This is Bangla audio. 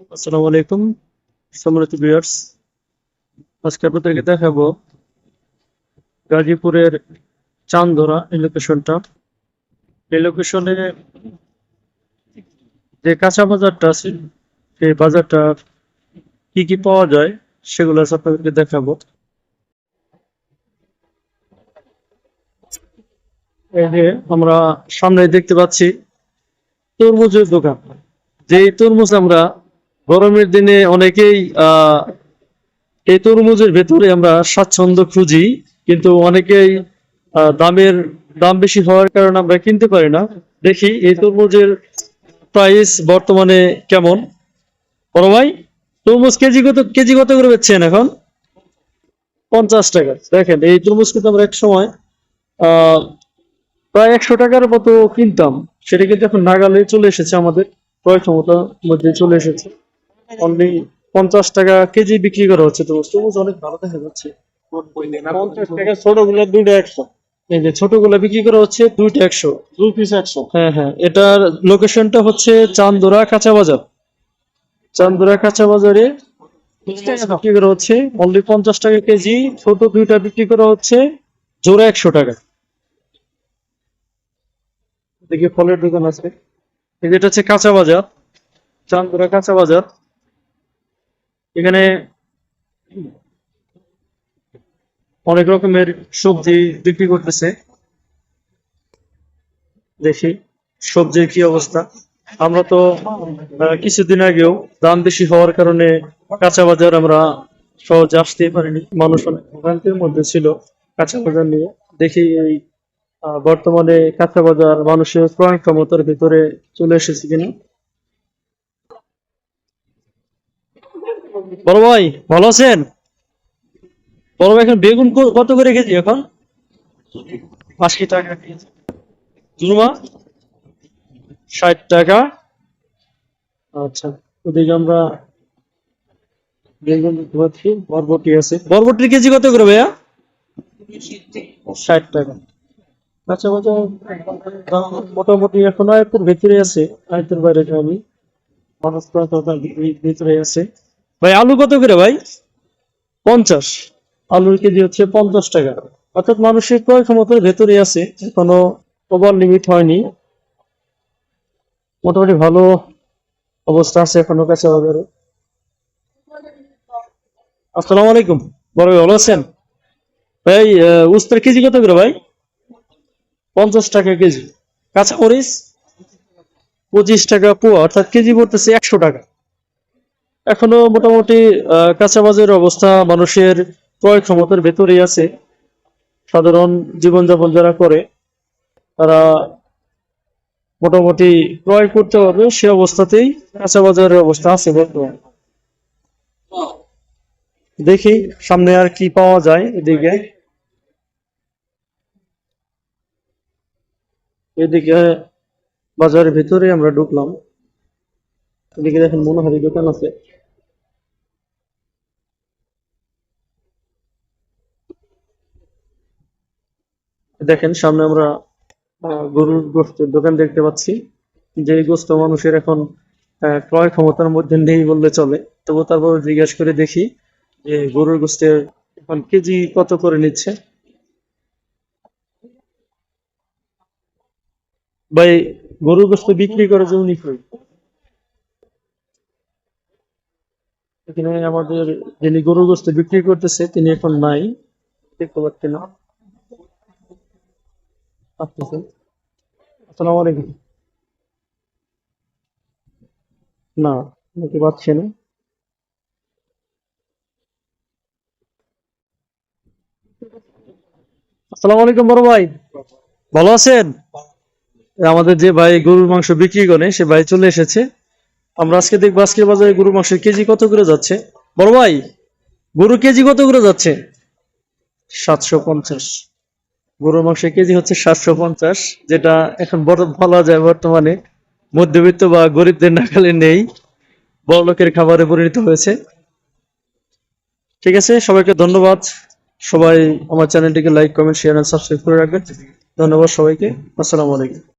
আসসালামু আলাইকুম, সম্মানিত ভিউয়ার্স আজকে আপনাদেরকে দেখাবো গাজীপুরের চান্দরা এই লোকেশনটা এই লোকেশনে যে কাঁচা বাজারটা আছে সেই বাজারটা কি কি পাওয়া যায়, সেগুলো আজ আপনাদেরকে দেখাবো। আমরা সামনে দেখতে পাচ্ছি তরমুজের দোকান। যে তরমুজ আমরা গরমের দিনে অনেকেই এই তরমুজের ভেতরে আমরা স্বাচ্ছন্দ্য খুঁজি, কিন্তু অনেকেই দামের, দাম বেশি হওয়ার কারণে আমরা কিনতে পারি না। দেখি এই তরমুজের প্রাইস বর্তমানে কেমন। বড় তরমুজ কেজি কত কেজি কত করে বেচছেন এখন? পঞ্চাশ টাকা। দেখেন, এই তরমুজ কিন্তু আমরা এক সময় প্রায় একশো টাকার মতো কিনতাম। সেটা কিন্তু এখন নাগালে চলে এসেছে আমাদের ক্রয় ক্ষমতার মধ্যে চলে এসেছে। অনলি পঞ্চাশ টাকা কেজি বিক্রি করা হচ্ছে তো তরমুজ অনেক ভালো দেখা যাচ্ছে। পঞ্চাশ টাকা ছোটগুলো দুইটা একশো। এই যে ছোটগুলা বিক্রি করা হচ্ছে দুইটা একশো। দুই পিস একশো। হ্যাঁ হ্যাঁ এটার লোকেশনটা হচ্ছে চান্দোরা কাঁচা বাজার। চান্দোরা কাঁচা বাজারে বিক্রি করা হচ্ছে অনলি পঞ্চাশ টাকা কেজি ছোট দুইটা বিক্রি করা হচ্ছে জোড়া একশো টাকা। দেখি ফলের দোকান আছে। এই যেটা হচ্ছে কাঁচা বাজার চান্দোরা কাঁচা বাজার। এখানে অনেক রকমের সবজি বিক্রি করতেছে। দেখি সবজির কি অবস্থা। আমরা তো কিছুদিন আগেও দাম বেশি হওয়ার কারণে কাঁচা বাজার আমরা সহজে আসতেই পারিনি। মানুষ অনেক ভোগান্তির মধ্যে ছিল কাঁচা বাজার নিয়ে। দেখি এই বর্তমানে কাঁচা বাজার মানুষের ক্রয় ক্ষমতার ভিতরে চলে এসেছে কিনা। বড় ভাই ভালো আছেন? বড় ভাই এখন বেগুন কত করে কেজি এখন? আশি টাকা কেজি। জুমা ষাট টাকা। আচ্ছা ওদিকে আমরা বেগুন বরবটি আছে। বরবটির কেজি কত করে ভাইয়া? ষাট টাকা। আচ্ছা দাম মোটামুটি এখন আয়ত্তের ভেতরে আছে আয়ত্তের বাইরে আমি। মানুষ ভিতরে আছে। ভাই আলু কত করে ভাই? পঞ্চাশ। আলুর কেজি হচ্ছে পঞ্চাশ টাকা। অর্থাৎ মানুষের ক্রয় ক্ষমতার ভেতরে আছে কোনো ওভার লিমিট হয়নি। মোটামুটি ভালো অবস্থা আছে এখনও কাছে বাজারে। আসসালামু আলাইকুম। বড় ভাই ভালো আছেন? ভাই উস্তার কেজি কত করে ভাই? পঞ্চাশ টাকা কেজি। কাঁচা মরিচ? পঁচিশ টাকা পোয়া অর্থাৎ কেজি পড়তেছে একশো টাকা। এখনও মোটামুটি আহ, কাঁচা অবস্থা মানুষের ক্রয় ক্ষমতার ভেতরেই আছে। সাধারণ জীবনযাপন যারা করে তারা মোটামুটি ক্রয় করতে পারবে সে অবস্থাতেই কাঁচা বাজারের অবস্থা আছে বর্তমানে। দেখি সামনে আর কি পাওয়া যায় এদিকে। এদিকে বাজারের ভিতরে আমরা ঢুকলাম। এদিকে দেখেন মনোহারি দোকান আছে। দেখেন সামনে আমরা গরুর গোস্তের দোকান দেখতে পাচ্ছি। যে গোস্ত মানুষের এখন ক্রয় ক্ষমতার মধ্যে নেই বললে চলে। তবু তারপর জিজ্ঞেস করে দেখি যে গরুর গোস্তের এখন কেজি কত করে নিচ্ছে? ভাই, গরুর গোস্ত বিক্রি করার জন্য এখানে আমাদের যিনি গরুর গোস্ত বিক্রি করতেছে, তিনি এখন নাই। দেখতে পাচ্ছি না। আসতেছেন আলাইকুম। না দেখতে পাচ্ছি না? আসসালামু আলাইকুম বড় ভাই। ভালো আছেন? আমাদের যে ভাই গরুর মাংস বিক্রি করে, সে ভাই চলে এসেছে। আমরা আজকে দেখব আজকের বাজারে গরুর মাংসের কেজি কত করে যাচ্ছে? বড় ভাই গরু কেজি কত করে যাচ্ছে? সাতশো পঞ্চাশ। গরুর মাংসের কেজি হচ্ছে সাতশো পঞ্চাশ, যেটা এখন বলা যায় বর্তমানে। মধ্যবিত্ত বা গরিবদের নাগালে নেই। বড় লোকের খাবারে পরিণত হয়েছে। ঠিক আছে, সবাইকে ধন্যবাদ। সবাই আমার চ্যানেলটিকে লাইক কমেন্ট শেয়ার সাবস্ক্রাইব করে রাখবেন। ধন্যবাদ সবাইকে। আসসালামু আলাইকুম।